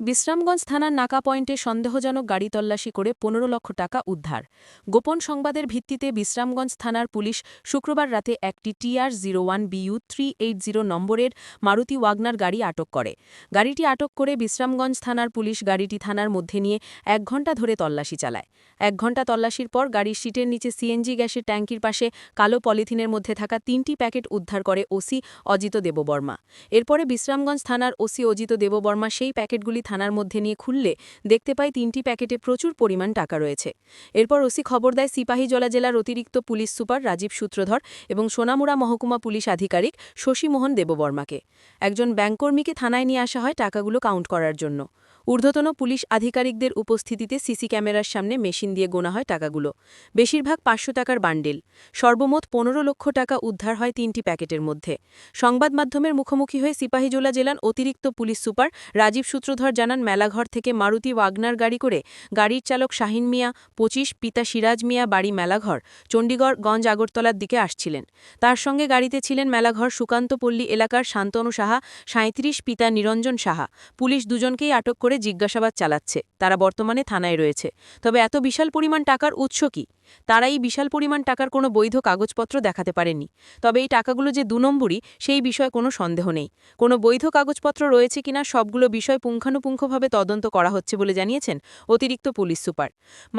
বিশ্রামগঞ্জ থানার নাকা পয়েন্টে সন্দেহজনক গাড়ি তল্লাশি করে পনেরো লক্ষ টাকা উদ্ধার। গোপন সংবাদের ভিত্তিতে বিশ্রামগঞ্জ থানার পুলিশ শুক্রবার রাতে একটি TR zero one BU three eight zero নম্বরের মারুতি ওয়াগনার গাড়ি আটক করে। গাড়িটি আটক করে বিশ্রামগঞ্জ থানার পুলিশ গাড়িটি থানার মধ্যে নিয়ে এক ঘণ্টা ধরে তল্লাশি চালায়। এক ঘণ্টা তল্লাশির পর গাড়ির সিটের নিচে সিএনজি গ্যাসের ট্যাঙ্কির পাশে কালো পলিথিনের মধ্যে থাকা তিনটি প্যাকেট উদ্ধার করে ওসি অজিত দেববর্মা। এরপরে বিশ্রামগঞ্জ থানার ওসি অজিত দেববর্মা সেই প্যাকেটগুলি থানার মধ্যে নিয়ে খুললে দেখতে পায় তিনটি প্যাকেটে প্রচুর পরিমাণ টাকা রয়েছে। এরপর ওসি খবর দেয়, সিপাহীজলা জেলার অতিরিক্ত পুলিশ সুপার রাজীব সূত্রধর এবং সোনামুড়া মহকুমা পুলিশ আধিকারিক শশীমোহন দেববর্মাকে। একজন ব্যাংককর্মীকে থানায় নিয়ে আসা হয় টাকাগুলো কাউন্ট করার জন্য। ঊর্ধ্বতন পুলিশ আধিকারিকদের উপস্থিতিতে সিসি ক্যামেরার সামনে মেশিন দিয়ে গোনা হয় টাকাগুলো। বেশিরভাগ পাঁচশো টাকার বান্ডেল। সর্বমোট পনেরো লক্ষ টাকা উদ্ধার হয় তিনটি প্যাকেটের মধ্যে। সংবাদ মাধ্যমের মুখোমুখি হয়ে সিপাহীজোলা জেলার অতিরিক্ত পুলিশ সুপার রাজীব সূত্রধর জানান, মেলাঘর থেকে মারুতি ওয়াগনার গাড়ি করে গাড়ির চালক শাহিন মিয়া, পঁচিশ পিতা সিরাজ মিয়া বাড়ি মেলাঘর, চণ্ডীগড়, গঞ্জ, আগরতলার দিকে আসছিলেন। তার সঙ্গে গাড়িতে ছিলেন মেলাঘর সুকান্তপল্লী এলাকার শান্তনু সাহা সাঁত্রিশ পিতা নিরঞ্জন সাহা। পুলিশ দুজনকেই আটক করে জিজ্ঞাসাবাদ চালাচ্ছে। তারা বর্তমানে থানায় রয়েছে। তবে এত বিশাল পরিমাণ টাকার উৎস কি? তারা এই বিশাল পরিমাণ টাকার কোনো বৈধ কাগজপত্র দেখাতে পারেনি তবে এই টাকাগুলো যে দু নম্বরই, সেই বিষয়ে কোনো সন্দেহ নেই। কোনো বৈধ কাগজপত্র রয়েছে কিনা সবগুলো বিষয় পুঙ্খানুপুঙ্খভাবে তদন্ত করা হচ্ছে বলে জানিয়েছেন অতিরিক্ত পুলিশ সুপার।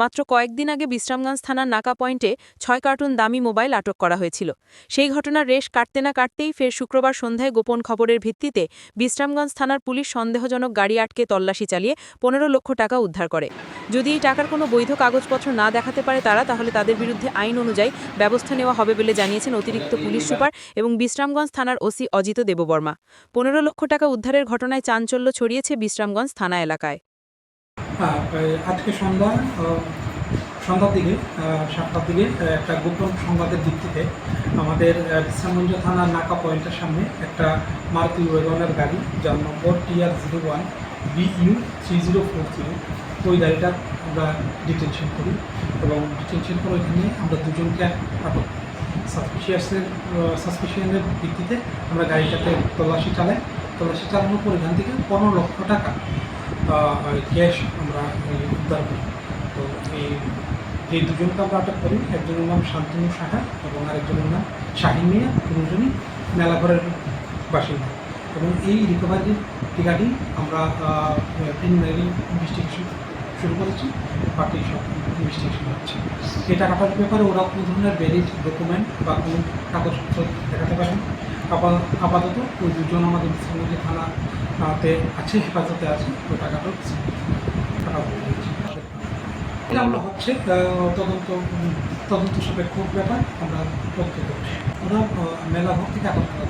মাত্র কয়েকদিন আগে বিশ্রামগঞ্জ থানার নাকা পয়েন্টে ছয় কার্টুন দামি মোবাইল আটক করা হয়েছিল। সেই ঘটনার রেশ কাটতে না কাটতেই ফের শুক্রবার সন্ধ্যায় গোপন খবরের ভিত্তিতে বিশ্রামগঞ্জ থানার পুলিশ সন্দেহজনক গাড়ি আটকে তল্লাশি চালিয়ে পনেরো লক্ষ টাকা উদ্ধার করে। যদি এই টাকার কোনো বৈধ কাগজপত্র না দেখাতে পারে তারা তাহলে তাদের বিরুদ্ধে আইন অনুযায়ী ব্যবস্থা নেওয়া হবে বলে জানিয়েছেন অতিরিক্ত পুলিশ সুপার এবং বিশ্রামগঞ্জ থানার ওসি অজিত দেববর্মা। পনেরো লক্ষ টাকা উদ্ধারের ঘটনায় চাঞ্চল্য ছড়িয়েছে বিশ্রামগঞ্জ থানা এলাকায়। আজকে সন্ধ্যা সন্ধ্যার দিকে সাতটার দিকে একটা গোপন সংবাদের ভিত্তিতে আমাদের বিশ্রামগঞ্জ থানার নাকা পয়েন্টের সামনে একটা মারুতি ওয়েগনের গাড়ি, যার নম্বর TR zero one BU three zero four zero ওই গাড়িটা আমরা ডিটেনশন করি এবং ডিটেনশন করে ওইখানে আমরা দুজনকে আটক সাসপিশিয়াসের সাসপিশিয়ানের ভিত্তিতে আমরা গাড়িটাতে তল্লাশি চালাই। তল্লাশি চালানোর পর এখান থেকে পনেরো লক্ষ টাকা ক্যাশ আমরা এই, উদ্ধার করি। তো এই যে দুজনকে আমরা আটক করি একজনের নাম শান্তনু সাহা এবং আরেকজনের নাম শাহিন মিয়া দুজনই মেলাঘরের বাসিন্দা। এবং এই রিকভারির টিকাটি আমরা প্রিলিমিনারি ইনভেস্টিগেশন শুরু করেছি, বাকি সব ইনভেস্টিগেশন হচ্ছে। এই টাকাটার ব্যাপারে ওরা কোনো ধরনের ভ্যালিড ডকুমেন্ট বা কোনো কাগজপত্র দেখাতে পারেন। আপাতত ওই দুজন আমাদের বিশ্রামগঞ্জ থানাতে আছে, হেফাজতে আছে, ওই টাকাটা টাকা এটা আমরা হচ্ছে তদন্ত তদন্ত সাপেক্ষ ব্যাপার, আমরা তথ্য করছি। ওরা থেকে আটক করা